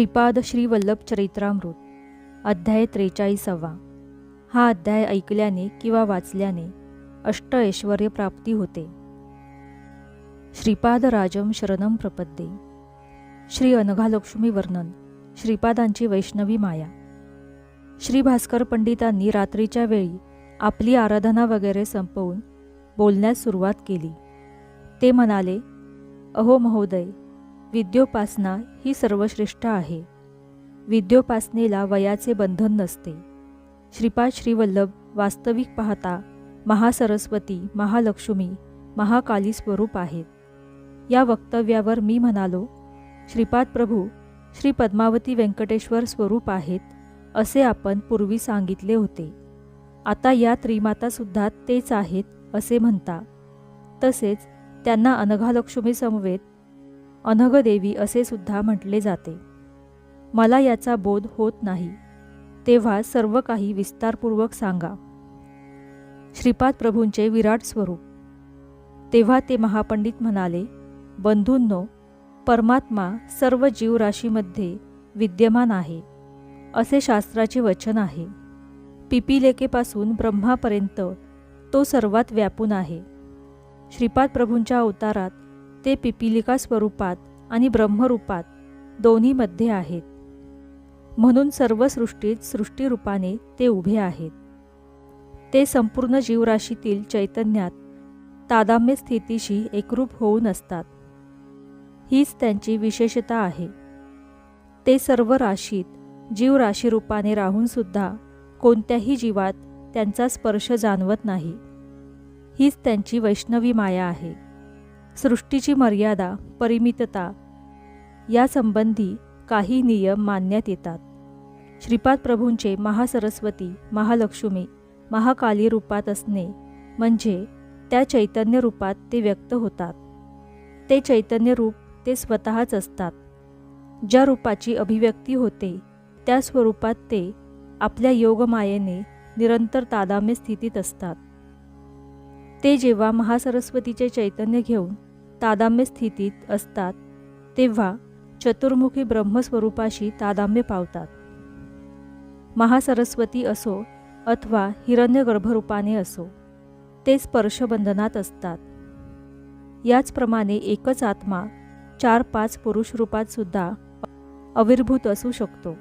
श्रीपाद श्री वल्लभ चरित्रामृत अध्याय त्रेचाळीसावा. हा अध्याय ऐकल्याने किंवा वाचल्याने अष्ट ऐश्वर प्राप्ती होते. श्रीपाद राजम शरणम प्रपद्ये. श्री अनघालक्ष्मी वर्णन श्रीपादांची वैष्णवी माया. श्री भास्कर पंडितांनी रात्रीच्या वेळी आपली आराधना वगैरे संपवून बोलण्यास सुरुवात केली. ते म्हणाले अहो महोदय विद्योपासना ही सर्वश्रेष्ठ आहे. विद्योपासनेला वयाचे बंधन नसते. श्रीपाद श्रीवल्लभ वास्तविक पाहता महासरस्वती महालक्ष्मी महाकाली स्वरूप आहेत. या वक्तव्यावर मी म्हणालो श्रीपाद प्रभू श्री पद्मावती व्यंकटेश्वर स्वरूप आहेत असे आपण पूर्वी सांगितले होते. आता या त्रिमातासुद्धा तेच आहेत असे म्हणता. तसेच त्यांना अनघालक्ष्मी समवेत अनघदेवी असे सुद्धा म्हटले जाते. मला याचा बोध होत नाही. तेव्हा सर्व काही विस्तारपूर्वक सांगा. श्रीपाद प्रभूंचे विराट स्वरूप. तेव्हा ते महापंडित म्हणाले बंधूंनो परमात्मा सर्व जीवराशीमध्ये विद्यमान आहे. असे शास्त्राचे वचन आहे. पिपिलेकेपासून ब्रह्मापर्यंत तो सर्वात व्यापून आहे. श्रीपाद प्रभूंच्या अवतारात ते पिपिलिका स्वरूपात आणि ब्रह्मरूपात दोन्हीमध्ये आहेत. म्हणून सर्व सृष्टीत सृष्टीरूपाने ते उभे आहेत. ते संपूर्ण जीवराशीतील चैतन्यात तादाम्य स्थितीशी एकरूप होऊन असतात. हीच त्यांची विशेषता आहे. ते सर्व राशीत जीवराशीरूपाने राहूनसुद्धा कोणत्याही जीवात त्यांचा स्पर्श जाणवत नाही. हीच त्यांची वैष्णवी माया आहे. सृष्टीची मर्यादा परिमितता यासंबंधी काही नियम मानण्यात येतात. श्रीपाद प्रभूंचे महासरस्वती महालक्ष्मी महाकाली रूपात असणे म्हणजे त्या चैतन्य रूपात ते व्यक्त होतात. ते चैतन्य रूप ते स्वतःच असतात. ज्या रूपाची अभिव्यक्ती होते त्या स्वरूपात ते आपल्या योगमायेने निरंतर तादाम्य स्थितीत असतात. ते जेव्हा महासरस्वतीचे चैतन्य घेऊन तादाम्य स्थितीत असतात तेव्हा चतुर्मुखी ब्रह्मस्वरूपाशी तादाम्य पावतात. महासरस्वती असो अथवा हिरण्यगर्भरूपाने असो ते स्पर्शबंधनात असतात. याचप्रमाणे एकच आत्मा चार पाच पुरुष रूपात सुद्धा अविर्भूत असू शकतो.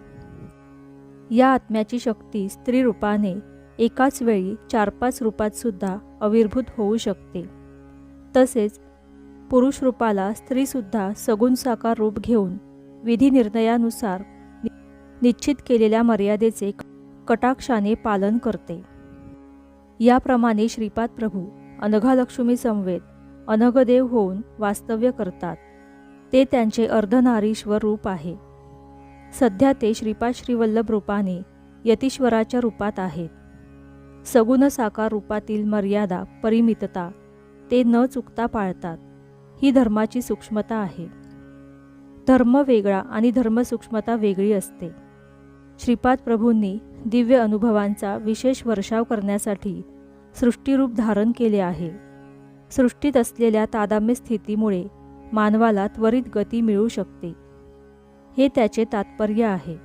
या आत्म्याची शक्ती स्त्री रूपाने एकाच वेळी चार पाच रूपात सुद्धा अविर्भूत होऊ शकते. तसेच पुरुष रूपाला स्त्रीसुद्धा सगुण साकार रूप घेऊन विधी निर्णयानुसार निश्चित केलेल्या मर्यादेचे कटाक्षाने पालन करते. याप्रमाणे श्रीपाद प्रभू अनघालक्ष्मी समवेत अनघदेव होऊन वास्तव्य करतात. ते त्यांचे अर्धनारीश्वर रूप आहे. सध्या ते श्रीपाद श्रीवल्लभ रूपाने यतीश्वराच्या रूपात आहेत. सगुण साकार रूपातील मर्यादा परिमितता ते न चुकता पाळतात. ही धर्माची सूक्ष्मता आहे. धर्म वेगळा आणि धर्मसूक्ष्मता वेगळी असते. श्रीपाद प्रभूंनी दिव्य अनुभवांचा विशेष वर्षाव करण्यासाठी सृष्टीरूप धारण केले आहे. सृष्टीत असलेल्या तादाम्य स्थितीमुळे मानवाला त्वरित गती मिळू शकते. हे त्याचे तात्पर्य आहे.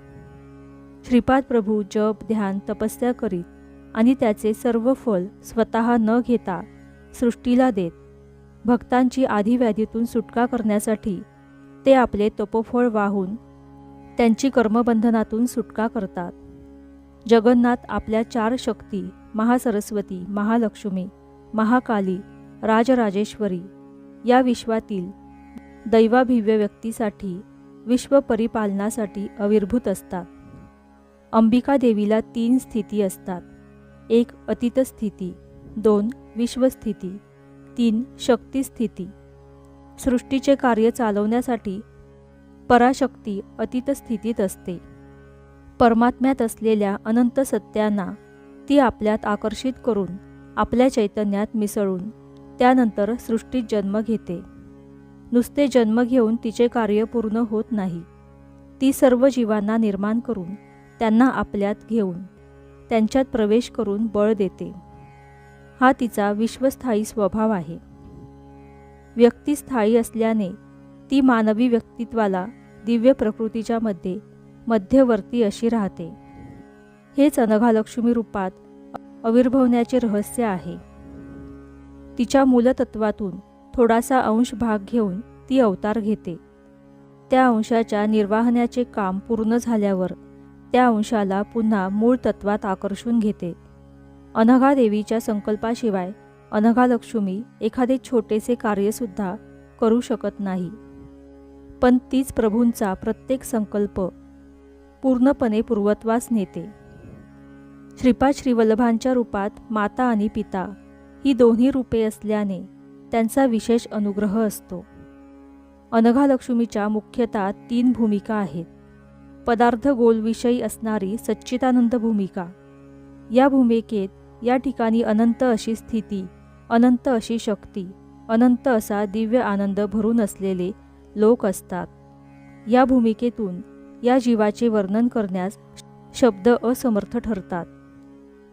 श्रीपाद प्रभू जप ध्यान तपस्या करीत आणि त्याचे सर्व फल स्वतः न घेता सृष्टीला देत. भक्तांची आधीव्याधीतून सुटका करण्यासाठी ते आपले तपोफळ वाहून त्यांची कर्मबंधनातून सुटका करतात. जगन्नाथ आपल्या चार शक्ती महासरस्वती महालक्ष्मी महाकाली राजराजेश्वरी या विश्वातील दैवाभिव्य व्यक्तीसाठी विश्व परिपालनासाठी अविर्भूत असतात. अंबिका देवीला तीन स्थिती असतात. एक अतीत स्थिती दोन विश्वस्थिती. तीन शक्तिस्थिती. सृष्टीचे कार्य चालवण्यासाठी पराशक्ती अतीत स्थितीत असते. परमात्म्यात असलेल्या अनंत सत्यांना ती आपल्यात आकर्षित करून आपल्या चैतन्यात मिसळून त्यानंतर सृष्टीत जन्म घेते. नुसते जन्म घेऊन तिचे कार्य पूर्ण होत नाही. ती सर्व जीवांना निर्माण करून त्यांना आपल्यात घेऊन त्यांच्यात प्रवेश करून बळ देते. हा तिचा विश्वस्थायी स्वभाव आहे. व्यक्ती स्थायी असल्याने ती मानवी व्यक्तित्वाला दिव्य प्रकृतीच्या मध्ये मध्यवर्ती अशी राहते. हेच अनघालक्ष्मी रूपात आविर्भवण्याचे रहस्य आहे. तिच्या मूलतत्वातून थोडासा अंश भाग घेऊन ती अवतार घेते. त्या अंशाच्या निर्वाहण्याचे काम पूर्ण झाल्यावर त्या अंशाला पुन्हा मूळ तत्वात आकर्षून घेते. अनघा देवीच्या संकल्पाशिवाय अनघालक्ष्मी एखादे छोटेसे कार्यसुद्धा करू शकत नाही. पण तीच प्रभूंचा प्रत्येक संकल्प पूर्णपणे पूर्वत्वास नेते. श्रीपाद श्रीवल्लभांच्या रूपात माता आणि पिता ही दोन्ही रूपे असल्याने त्यांचा विशेष अनुग्रह असतो. अनघालक्ष्मीच्या मुख्यतः तीन भूमिका आहेत. पदार्थ गोलविषयी असणारी सच्चिदानंद भूमिका. या भूमिकेत या ठिकाणी अनंत अशी स्थिती अनंत अशी शक्ती अनंत असा दिव्य आनंद भरून असलेले लोक असतात. या भूमिकेतून या जीवाचे वर्णन करण्यास शब्द असमर्थ ठरतात.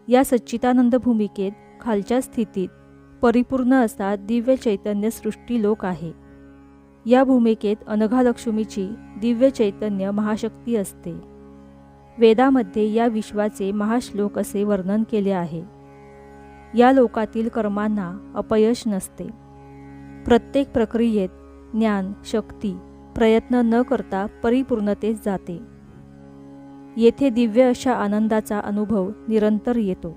या सच्चितानंद भूमिकेत खालच्या स्थितीत परिपूर्ण असा दिव्य चैतन्य सृष्टी लोक आहे. या भूमिकेत अनघालक्ष्मीची दिव्य चैतन्य महाशक्ती असते. वेदामध्ये या विश्वाचे महाश्लोक असे वर्णन केले आहे. या लोकातील कर्मांना अपयश नसते. प्रत्येक प्रक्रियेत ज्ञान शक्ती प्रयत्न न करता परिपूर्णतेस जाते. येथे दिव्य अशा आनंदाचा अनुभव निरंतर येतो.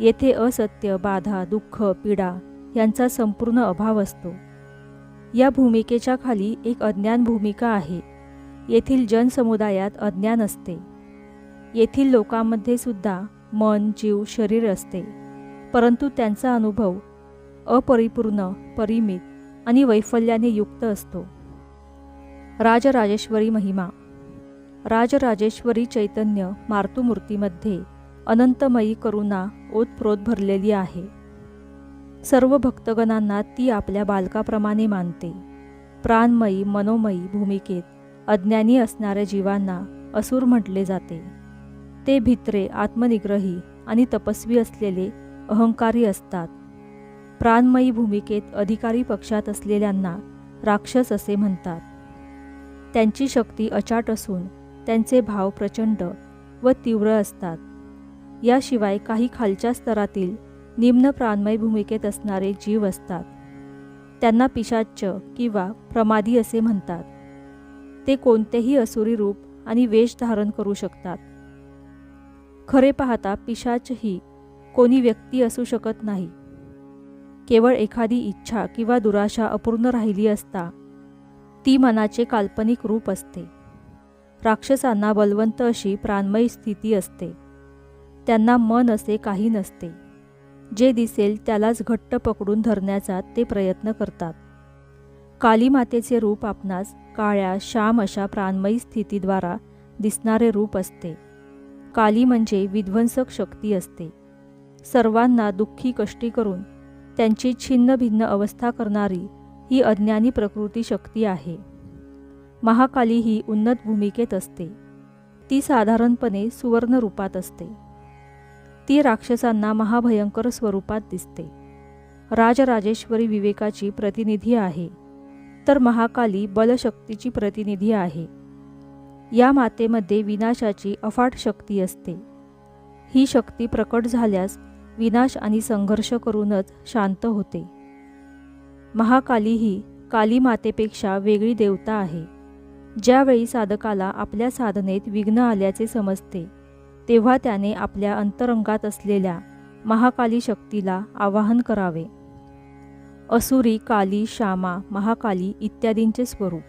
येथे असत्य बाधा दुःख पीडा यांचा संपूर्ण अभाव असतो. या भूमिकेच्या खाली एक अज्ञान भूमिका आहे. येथील जनसमुदायात अज्ञान असते. येथील लोकांमध्ये सुद्धा मन जीव शरीर असते. परंतु त्यांचा अनुभव अपरिपूर्ण परिमित आणि वैफल्याने युक्त असतो. राजराजेश्वरी महिमा. राजराजेश्वरी चैतन्य मार्तूमूर्तीमध्ये अनंतमयी करुणा ओतप्रोत भरलेली आहे. सर्व भक्तगणांना ती आपल्या बालकाप्रमाणे मानते. प्राणमयी मनोमयी भूमिकेत अज्ञानी असणाऱ्या जीवांना असुर म्हटले जाते. ते भित्रे आत्मनिग्रही आणि तपस्वी असलेले अहंकारी असतात. प्राणमयी भूमिकेत अधिकारी पक्षात असलेल्यांना राक्षस असे म्हणतात. त्यांची शक्ती अचाट असून त्यांचे भाव प्रचंड व तीव्र असतात. याशिवाय काही खालच्या स्तरातील निम्न प्राणमय भूमिकेत असणारे जीव असतात. त्यांना पिशाच्च किंवा प्रमादी असे म्हणतात. ते कोणतेही असुरी रूप आणि वेश धारण करू शकतात. खरे पाहता पिशाच ही कोणी व्यक्ती असू शकत नाही. केवळ एखादी इच्छा किंवा दुराशा अपूर्ण राहिली असता ती मनाचे काल्पनिक रूप असते. राक्षसांना बलवंत अशी प्राणमयी स्थिती असते. त्यांना मन असे काही नसते. जे दिसेल त्यालाच घट्ट पकडून धरण्याचा ते प्रयत्न करतात. कालीमातेचे रूप आपणास काळ्या श्याम अशा प्राणमयी स्थितीद्वारा दिसणारे रूप असते. काली म्हणजे विध्वंसक शक्ती असते. सर्वांना दुःखी कष्टी करून त्यांची छिन्न भिन्न अवस्था करणारी ही अज्ञानी प्रकृती शक्ती आहे. महाकाली ही उन्नत भूमिकेत असते. ती साधारणपणे सुवर्ण रूपात असते. ती राक्षसांना महाभयंकर स्वरूपात दिसते. राजराजेश्वरी विवेकाची प्रतिनिधी आहे. तर महाकाली बलशक्तीची प्रतिनिधी आहे. या मातेमध्ये विनाशाची अफाट शक्ती असते. ही शक्ती प्रकट झाल्यास विनाश आणि संघर्ष करूनच शांत होते. महाकाली ही काली मातेपेक्षा वेगळी देवता आहे. ज्यावेळी साधकाला आपल्या साधनेत विघ्न आल्याचे समजते तेव्हा त्याने आपल्या अंतरंगात असलेल्या महाकाली शक्तीला आवाहन करावे. असुरी काली श्यामा महाकाली इत्यादींचे स्वरूप.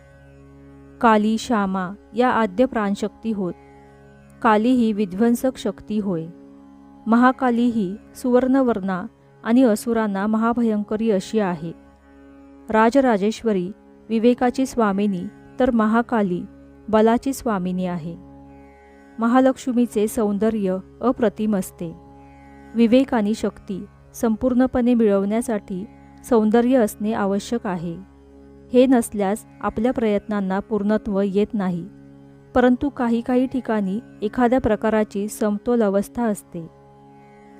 काली श्यामा या आद्य प्राणशक्ती होत. काली ही विध्वंसक शक्ती होय. महाकाली ही सुवर्णवर्णा आणि असुरांना महाभयंकरी अशी आहे. राजराजेश्वरी विवेकाची स्वामिनी तर महाकाली बलाची स्वामिनी आहे. महालक्ष्मीचे सौंदर्य अप्रतिम असते. विवेक आणि शक्ती संपूर्णपणे मिळवण्यासाठी सौंदर्य असणे आवश्यक आहे. हे नसल्यास आपल्या प्रयत्नांना पूर्णत्व येत नाही. परंतु काही काही ठिकाणी एखाद्या प्रकाराची समतोल अवस्था असते.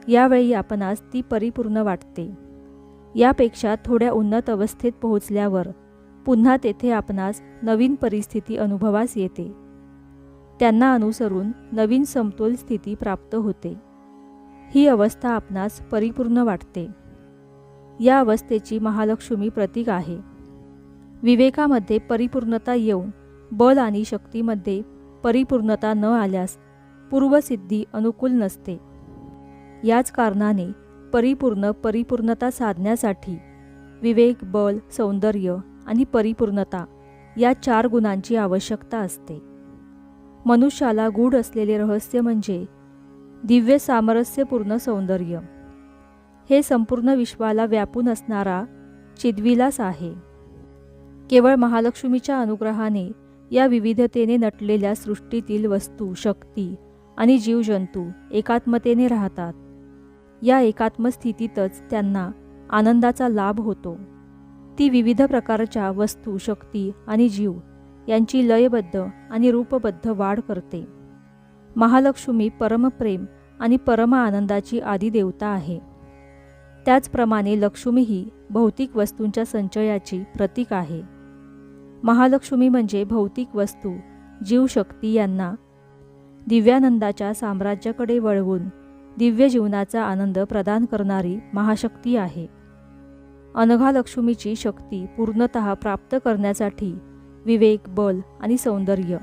यावेळी आपणास ती परिपूर्ण वाटते. यापेक्षा थोड्या उन्नत अवस्थेत पोहोचल्यावर पुन्हा तेथे आपणास नवीन परिस्थिती अनुभवास येते. त्यांना अनुसरून नवीन समतोल स्थिती प्राप्त होते. ही अवस्था आपणास परिपूर्ण वाटते. या अवस्थेची महालक्ष्मी प्रतीक आहे. विवेकामध्ये परिपूर्णता येऊन बल आणि शक्तीमध्ये परिपूर्णता न आल्यास पूर्वसिद्धी अनुकूल नसते. याच कारणाने परिपूर्ण परिपूर्णता साधण्यासाठी विवेक बल सौंदर्य आणि परिपूर्णता या चार गुणांची आवश्यकता असते. मनुष्याला गूढ असलेले रहस्य म्हणजे दिव्य सामरस्यपूर्ण सौंदर्य. हे संपूर्ण विश्वाला व्यापून असणारा चिदविलास आहे. केवळ महालक्ष्मीच्या अनुग्रहाने या विविधतेने नटलेल्या सृष्टीतील वस्तू शक्ती आणि जीवजंतू एकात्मतेने राहतात. या एकात्म स्थितीतच त्यांना आनंदाचा लाभ होतो. ती विविध प्रकारच्या वस्तू शक्ती आणि जीव यांची लयबद्ध आणि रूपबद्ध वाढ करते. महालक्ष्मी परमप्रेम आणि परम आनंदाची आदिदेवता आहे. त्याचप्रमाणे लक्ष्मी ही भौतिक वस्तूंच्या संचयाची प्रतीक आहे. महालक्ष्मी म्हणजे भौतिक वस्तू जीवशक्ती यांना दिव्यानंदाच्या साम्राज्याकडे वळवून दिव्य जीवनाचा आनंद प्रदान करणारी महाशक्ती आहे. अनघालक्ष्मीची शक्ती पूर्णत प्राप्त करण्यासाठी विवेक बल आणि सौंदर्य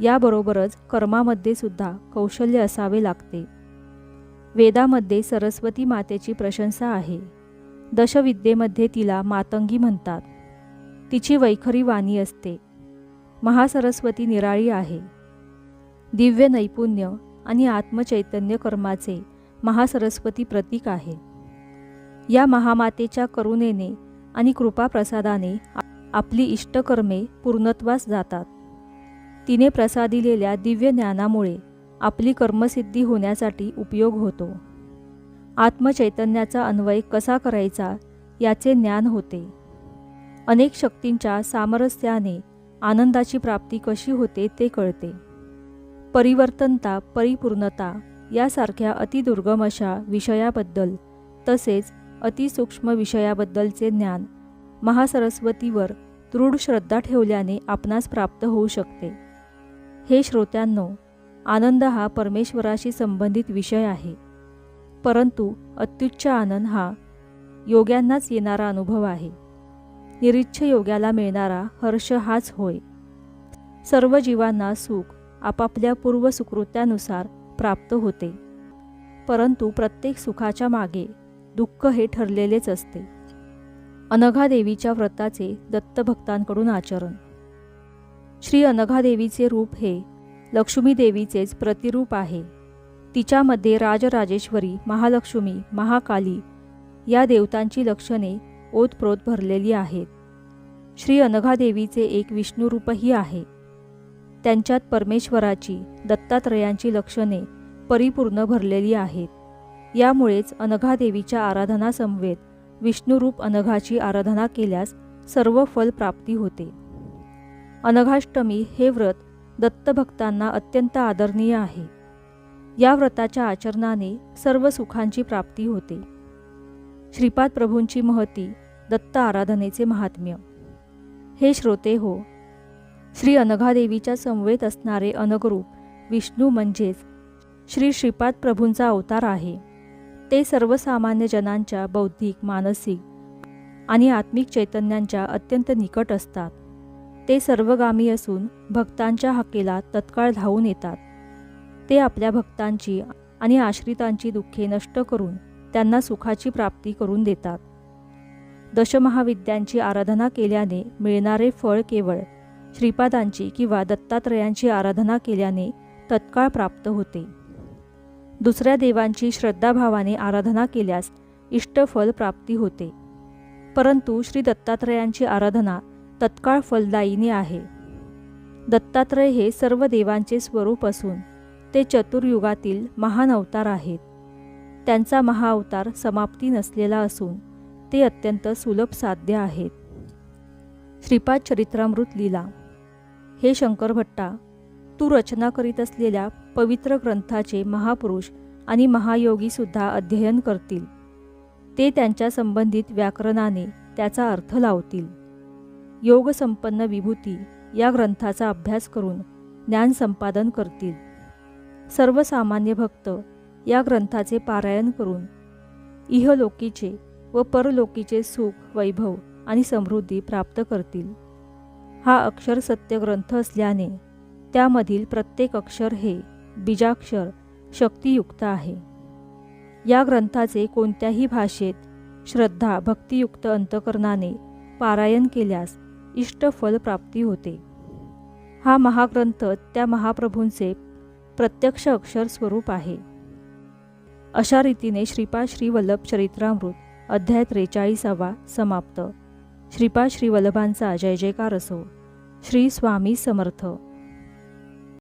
याबरोबरच कर्मामध्ये सुद्धा कौशल्य असावे लागते. वेदामध्ये सरस्वती मातेची प्रशंसा आहे. दशविद्येमध्ये तिला मातंगी म्हणतात. तिची वैखरी वाणी असते. महासरस्वती निराळी आहे. दिव्य नैपुण्य आणि आत्मचैतन्य कर्माचे महासरस्वती प्रतीक आहे. या महामातेच्या करुणेने आणि कृपाप्रसादाने आपली इष्टकर्मे पूर्णत्वास जातात. तिने प्रसादिलेल्या दिव्य ज्ञानामुळे आपली कर्मसिद्धी होण्यासाठी उपयोग होतो. आत्मचैतन्याचा अन्वय कसा करायचा याचे ज्ञान होते. अनेक शक्तींच्या सामरस्याने आनंदाची प्राप्ती कशी होते ते कळते. परिवर्तनता परिपूर्णता यासारख्या अतिदुर्गम अशा विषयाबद्दल तसेच अतिसूक्ष्म विषयाबद्दलचे ज्ञान महासरस्वतीवर दृढ श्रद्धा ठेवल्याने आपणास प्राप्त होऊ शकते. हे श्रोत्यांनो आनंद हा परमेश्वराशी संबंधित विषय आहे. परंतु अत्युच्च आनंद हा योग्यांनाच येणारा अनुभव आहे. निरिच्छ योग्याला मिळणारा हर्ष हाच होय. सर्व जीवांना सुख आपापल्या पूर्व सुकृत्यानुसार प्राप्त होते. परंतु प्रत्येक सुखाच्या मागे दुःख हे ठरलेलेच असते. अनघादेवीच्या व्रताचे दत्तभक्तांकडून आचरण. श्री अनघादेवीचे रूप हे लक्ष्मीदेवीचेच प्रतिरूप आहे. तिच्यामध्ये राजराजेश्वरी महालक्ष्मी महाकाली या देवतांची लक्षणे ओतप्रोत भरलेली आहेत. श्री अनघादेवीचे एक विष्णुरूपही आहे. त्यांच्यात परमेश्वराची दत्तात्रयांची लक्षणे परिपूर्ण भरलेली आहेत. यामुळेच अनघादेवीच्या आराधनासमवेत विष्णुरूप अनघाची आराधना केल्यास सर्व फल प्राप्ती होते. अनघाष्टमी हे व्रत दत्तभक्तांना अत्यंत आदरणीय आहे. या व्रताच्या आचरणाने सर्व सुखांची प्राप्ती होते. श्रीपाद प्रभूंची महती दत्त आराधनेचे महात्म्य. हे श्रोते हो श्री अनघादेवीच्या समवेत असणारे अनगरूप विष्णू म्हणजेच श्री श्रीपाद प्रभूंचा अवतार आहे. ते सर्वसामान्य जनांच्या बौद्धिक मानसिक आणि आत्मिक चैतन्यांच्या अत्यंत निकट असतात. ते सर्वगामी असून भक्तांच्या हक्केला तत्काळ धावून येतात. ते आपल्या भक्तांची आणि आश्रितांची दुःखे नष्ट करून त्यांना सुखाची प्राप्ती करून देतात. दशमहाविद्यांची आराधना केल्याने मिळणारे फळ केवळ श्रीपादांची किंवा दत्तात्रयांची आराधना केल्याने तत्काळ प्राप्त होते. दुसऱ्या देवांची श्रद्धाभावाने आराधना केल्यास इष्टफल प्राप्ती होते. परंतु श्री दत्तात्रयांची आराधना तत्काळ फलदायीने आहे. दत्तात्रय हे सर्व देवांचे स्वरूप असून ते चतुर्युगातील महान अवतार आहेत. त्यांचा महाअवतार समाप्ती नसलेला असून ते अत्यंत सुलभ साध्य आहेत. श्रीपाद चरित्रामृत लीला हे शंकर भट्टा तू रचना करीत असलेल्या पवित्र ग्रंथाचे महापुरुष आणि महायोगीसुद्धा अध्ययन करतील. ते त्यांच्या संबंधित व्याकरणाने त्याचा अर्थ लावतील. योगसंपन्न विभूती या ग्रंथाचा अभ्यास करून ज्ञान संपादन करतील. सर्वसामान्य भक्त या ग्रंथाचे पारायण करून इहलोकीचे व परलोकीचे सुख वैभव आणि समृद्धी प्राप्त करतील. हा अक्षर सत्य ग्रंथ असल्याने त्यामधील प्रत्येक अक्षर हे बीजाक्षर शक्तियुक्त आहे. या ग्रंथाचे कोणत्याही भाषेत श्रद्धा भक्तियुक्त अंतकरणाने पारायण केल्यास इष्टफल प्राप्ती होते. हा महाग्रंथ त्या महाप्रभूंचे प्रत्यक्ष अक्षर स्वरूप आहे. अशा रीतीने श्रीपाद श्री वल्लभ चरित्रामृत अध्याय त्रेचाळीसावा समाप्त. श्रीपाद श्री वल्लभांचा जय जयकार असो. श्री स्वामी समर्थ.